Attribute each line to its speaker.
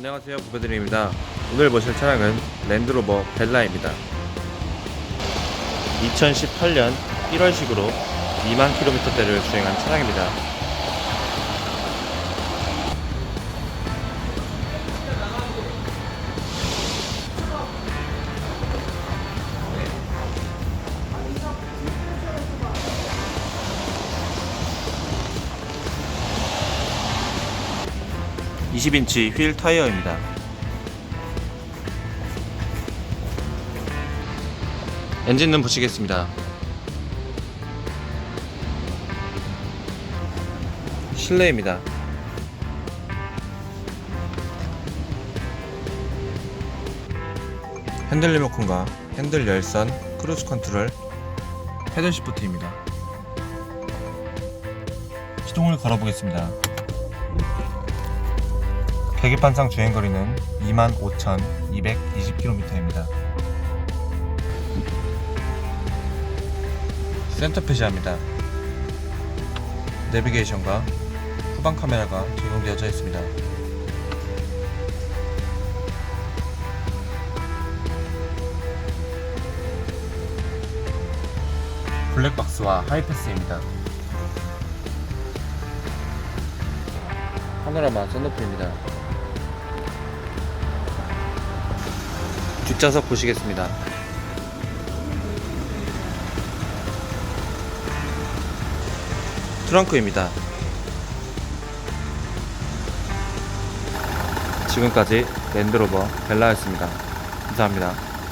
Speaker 1: 안녕하세요. 부배드림입니다. 오늘 보실 차량은 랜드로버 벨라입니다. 2018년 1월식으로 2만 킬로미터대를 주행한 차량입니다 (20인치) 휠 타이어입니다. 엔진룸 보시겠습니다. 실내입니다. 핸들 리모컨과 핸들 열선, 크루즈 컨트롤, 패들 시프트입니다. 시동을 걸어보겠습니다 계기판상 주행거리는 25,220km입니다. 센터페시아입니다. 내비게이션과 후방 카메라가 제공되어져 있습니다. 블랙박스와 하이패스입니다. 파노라마 썬루프입니다. 뒷좌석 보시겠습니다. 트렁크입니다. 지금까지 랜드로버 벨라였습니다. 감사합니다.